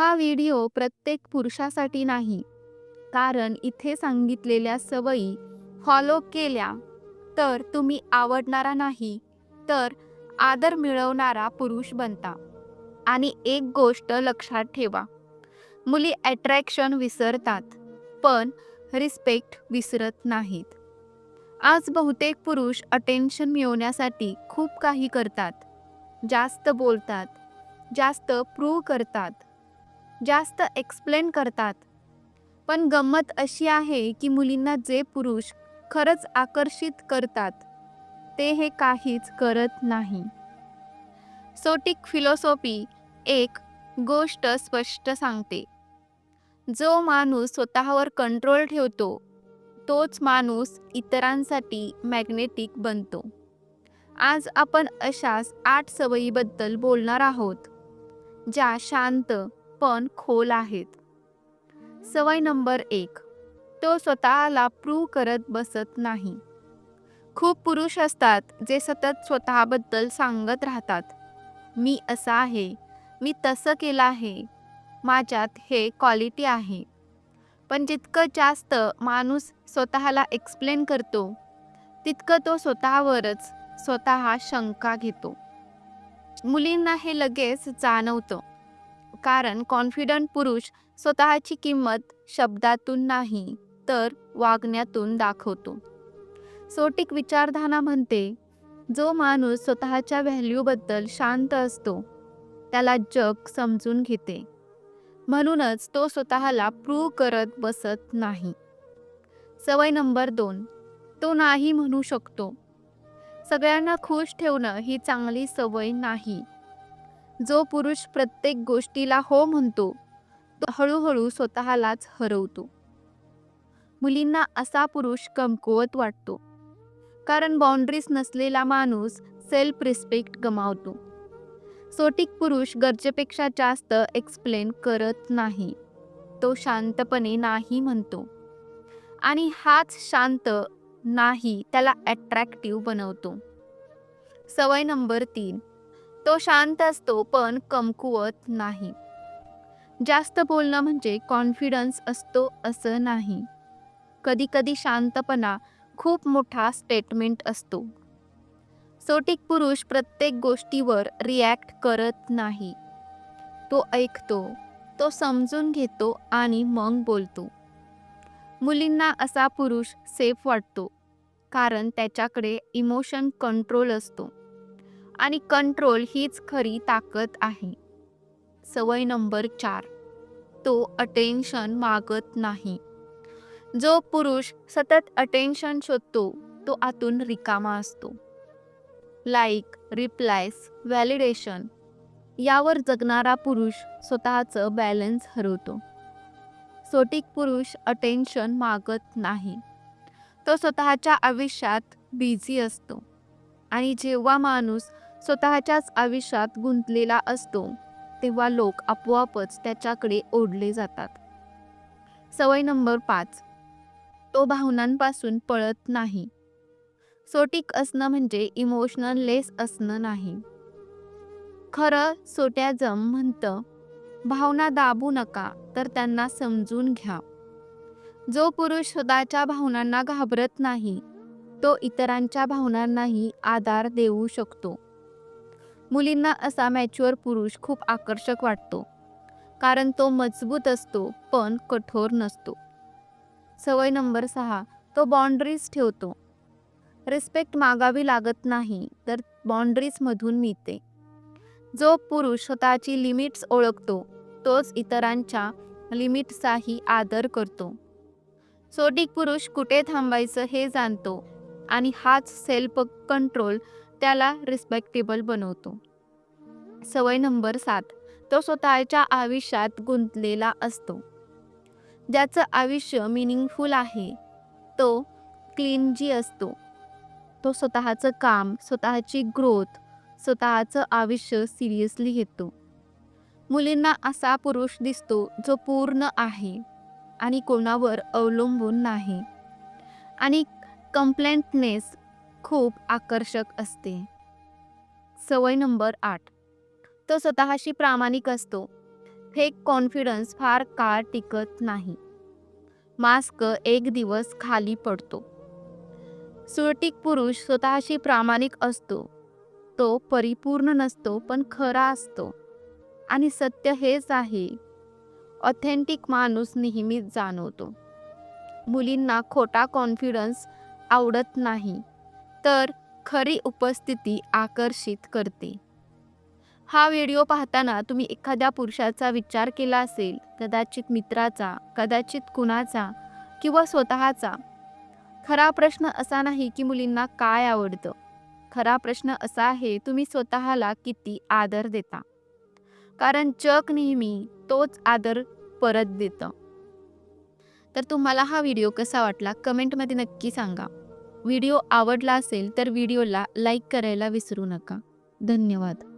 हा व्हिडिओ प्रत्येक पुरुषासाठी नाही. कारण इथे सांगितलेल्या सवयी फॉलो केल्या तर तुम्ही आवडणारा नाही तर आदर मिळवणारा पुरुष बनता. आणि एक गोष्ट लक्षात ठेवा मुली अट्रॅक्शन विसरतात पण रिस्पेक्ट विसरत नाहीत. आज बहुतेक पुरुष अटेन्शन मिळवण्यासाठी खूप काही करतात जास्त बोलतात जास्त प्रूव्ह करतात जास्त एक्सप्लेन करतात. पण गंमत अशी आहे की मुलींना जे पुरुष खरंच आकर्षित करतात ते हे काहीच करत नाही. सोटिक फिलॉसॉफी एक गोष्ट स्पष्ट सांगते. जो माणूस स्वतःवर कंट्रोल ठेवतो तोच माणूस इतरांसाठी मॅग्नेटिक बनतो. आज आपण अशाच आठ सवयीबद्दल बोलणार आहोत ज्या शांत पण खोल आहेत. सवय नंबर एक तो स्वतःला प्रूव्ह करत बसत नाही. खूप पुरुष असतात जे सतत स्वतःबद्दल सांगत राहतात. मी असा आहे मी तसं केलं आहे माझ्यात हे क्वालिटी आहे. पण जितकं जास्त माणूस स्वतःला एक्सप्लेन करतो तितकं तो स्वतःवरच स्वतः शंका घेतो. मुलींना हे लगेच जाणवतं. कारण कॉन्फिडंट पुरुष स्वतःची किंमत शब्दातून नाही तर वागण्यातून दाखवतो. सोटिक विचारधारणा म्हणते जो माणूस स्वतःच्या व्हॅल्यूबद्दल शांत असतो त्याला जग समजून घेते. म्हणूनच तो स्वतःला प्रूव्ह करत बसत नाही. सवय नंबर दोन तो नाही म्हणू शकतो. सगळ्यांना खुश ठेवणं ही चांगली सवय नाही. जो पुरुष प्रत्येक गोष्टीला हो म्हणतो तो हळूहळू स्वतःलाच हरवतो. मुलींना असा पुरुष कमकुवत वाटतो. कारण बाउंड्रीज नसलेला माणूस सेल्फ रिस्पेक्ट गमावतो. सोटिक पुरुष गरजेपेक्षा जास्त एक्सप्लेन करत नाही. तो शांतपणे नाही म्हणतो. आणि हाच शांत नाही त्याला ॲट्रॅक्टिव्ह बनवतो. सवय नंबर तीन. तो शांत असतो पण कमकुवत नाही. जास्त बोलणं म्हणजे कॉन्फिडन्स असतो असं नाही. कधीकधी शांतपणा खूप मोठा स्टेटमेंट असतो. सोटिक पुरुष प्रत्येक गोष्टीवर रिॲक्ट करत नाही. तो ऐकतो तो समजून घेतो आणि मग बोलतो. मुलींना असा पुरुष सेफ वाटतो कारण त्याच्याकडे इमोशन कंट्रोल असतो. आणि कंट्रोल हीच खरी ताकद आहे. सवय नंबर चार. तो अटेन्शन मागत नाही. जो पुरुष सतत अटेन्शन शोधतो तो आतून रिकामा असतो. लाईक रिप्लायस व्हॅलिडेशन यावर जगणारा पुरुष स्वतःचं बॅलन्स हरवतो. सोटिक पुरुष अटेन्शन मागत नाही. तो स्वतःच्या आयुष्यात बिझी असतो. आणि जेव्हा माणूस स्वतःच्याच आयुष्यात गुंतलेला असतो तेव्हा लोक आपोआपच त्याच्याकडे ओढले जातात. सवय नंबर पाच. तो भावनांपासून पळत नाही. सोटिक असणं म्हणजे इमोशनल लेस असणं नाही. खरं सोट्याजम म्हणतं भावना दाबू नका तर त्यांना समजून घ्या. जो पुरुष स्वतःच्या भावनांना घाबरत नाही तो इतरांच्या भावनांनाही आधार देऊ शकतो. मुलींना असा मॅच्युअर पुरुष खूप आकर्षक वाटतो. कारण तो मजबूत असतो पण कठोर नसतो. सवय नंबर सहा तो बाउंड्रीज ठेवतो. रिस्पेक्ट मागावी लागत नाही तर बाउंड्रीजमधून मिळते. जो पुरुष स्वतःची लिमिट्स ओळखतो तोच इतरांच्या लिमिट्सचाही आदर करतो. सोटिक पुरुष कुठे थांबायचं हे जाणतो आणि हाच सेल्फ कंट्रोल त्याला रिस्पेक्टेबल बनवतो. सवय नंबर सात. तो स्वतःच्या आयुष्यात गुंतलेला असतो. ज्याचं आयुष्य मिनिंगफुल आहे तो क्लीनजी असतो तो स्वतःचं काम स्वतःची ग्रोथ स्वतःचं आयुष्य सिरियसली घेतो. मुलींना असा पुरुष दिसतो जो पूर्ण आहे आणि कोणावर अवलंबून नाही. आणि कंप्लेंटनेस खूप आकर्षक असते. सवय नंबर आठ. तो स्वतःशी प्रामाणिक असतो. फेक कॉन्फिडन्स फार काळ टिकत नाही. मास्क एक दिवस खाली पडतो. सुरटीक पुरुष स्वतःशी प्रामाणिक असतो. तो परिपूर्ण नसतो पण खरा असतो. आणि सत्य हेच आहे. ऑथेंटिक माणूस नेहमीच जाणवतो. मुलींना खोटा कॉन्फिडन्स आवडत नाही तर खरी उपस्थिती आकर्षित करते. हा व्हिडिओ पाहताना तुम्ही एखाद्या पुरुषाचा विचार केला असेल कदाचित मित्राचा कदाचित कुणाचा किंवा स्वतःचा. खरा प्रश्न असा नाही की मुलींना काय आवडतं. खरा प्रश्न असा आहे तुम्ही स्वतःला किती आदर देता. कारण जग नेहमी तोच आदर परत देतं. तर तुम्हाला हा व्हिडिओ कसा वाटला कमेंटमध्ये नक्की सांगा. व्हिडिओ आवडला असेल तर व्हिडिओला लाईक करायला विसरू नका. धन्यवाद.